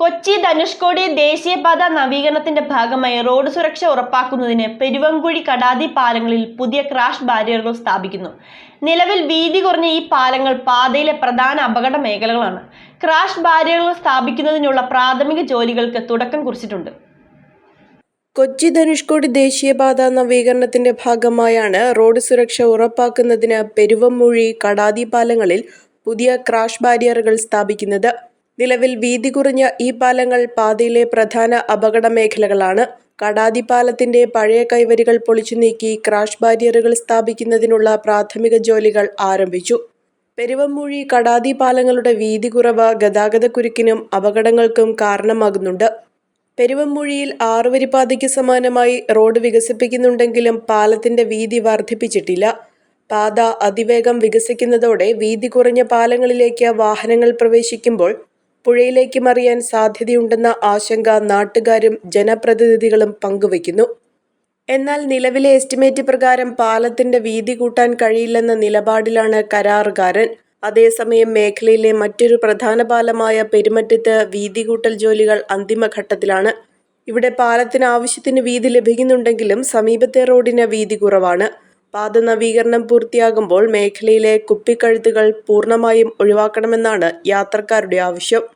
കൊച്ചി ധനുഷ്കോടി ദേശീയപാത നവീകരണത്തിന്റെ ഭാഗമായി റോഡ് സുരക്ഷ ഉറപ്പാക്കുന്നതിന് പെരുവങ്കുഴി കടാതി പാലങ്ങളിൽ പുതിയ ക്രാഷ് ബാരിയറുകൾ സ്ഥാപിക്കുന്നു. നിലവിൽ വീതി കുറഞ്ഞ ഈ പാലങ്ങൾ പാതയിലെ പ്രധാന അപകട മേഖലകളാണ്. ക്രാഷ് ബാരിയറുകൾ സ്ഥാപിക്കുന്നതിനുള്ള പ്രാഥമിക ജോലികൾക്ക് തുടക്കം കുറിച്ചിട്ടുണ്ട്. കൊച്ചി ധനുഷ്കോടി ദേശീയപാത നവീകരണത്തിന്റെ ഭാഗമായാണ് റോഡ് സുരക്ഷ ഉറപ്പാക്കുന്നതിന് പെരുവമ്മൂഴി കടാതി പാലങ്ങളിൽ പുതിയ ക്രാഷ് ബാരിയറുകൾ സ്ഥാപിക്കുന്നത്. നിലവിൽ വീതി കുറഞ്ഞ ഈ പാലങ്ങൾ പാതയിലെ പ്രധാന അപകട മേഖലകളാണ്. കടാതി പാലത്തിന്റെ പഴയ കൈവരികൾ പൊളിച്ചു നീക്കി ക്രാഷ് ബാരിയറുകൾ സ്ഥാപിക്കുന്നതിനുള്ള പ്രാഥമിക ജോലികൾ ആരംഭിച്ചു. പെരുവമ്മൂഴി കടാതി പാലങ്ങളുടെ വീതി കുറവ് ഗതാഗതക്കുരുക്കിനും അപകടങ്ങൾക്കും കാരണമാകുന്നുണ്ട്. പെരുവമ്മൂഴിയിൽ ആറുവരിപ്പാതയ്ക്ക് സമാനമായി റോഡ് വികസിപ്പിക്കുന്നുണ്ടെങ്കിലും പാലത്തിന്റെ വീതി വർദ്ധിപ്പിച്ചിട്ടില്ല. പാത അതിവേഗം വികസിക്കുന്നതോടെ വീതി കുറഞ്ഞ പാലങ്ങളിലേക്ക് വാഹനങ്ങൾ പ്രവേശിക്കുമ്പോൾ പുഴയിലേക്ക് മറിയാൻ സാധ്യതയുണ്ടെന്ന ആശങ്ക നാട്ടുകാരും ജനപ്രതിനിധികളും പങ്കുവയ്ക്കുന്നു. എന്നാൽ നിലവിലെ എസ്റ്റിമേറ്റ് പ്രകാരം പാലത്തിന്റെ വീതി കൂട്ടാൻ കഴിയില്ലെന്ന നിലപാടിലാണ് കരാറുകാരൻ. അതേസമയം മേഖലയിലെ മറ്റൊരു പ്രധാന പാലമായ പെരുമറ്റത്ത് വീതി കൂട്ടൽ ജോലികൾ അന്തിമഘട്ടത്തിലാണ്. ഇവിടെ പാലത്തിന് ആവശ്യത്തിന് വീതി ലഭിക്കുന്നുണ്ടെങ്കിലും സമീപത്തെ റോഡിന് വീതി കുറവാണ്. പാത നവീകരണം പൂർത്തിയാകുമ്പോൾ മേഖലയിലെ കുപ്പിക്കഴുത്തുകൾ പൂർണമായും ഒഴിവാക്കണമെന്നാണ് യാത്രക്കാരുടെ ആവശ്യം.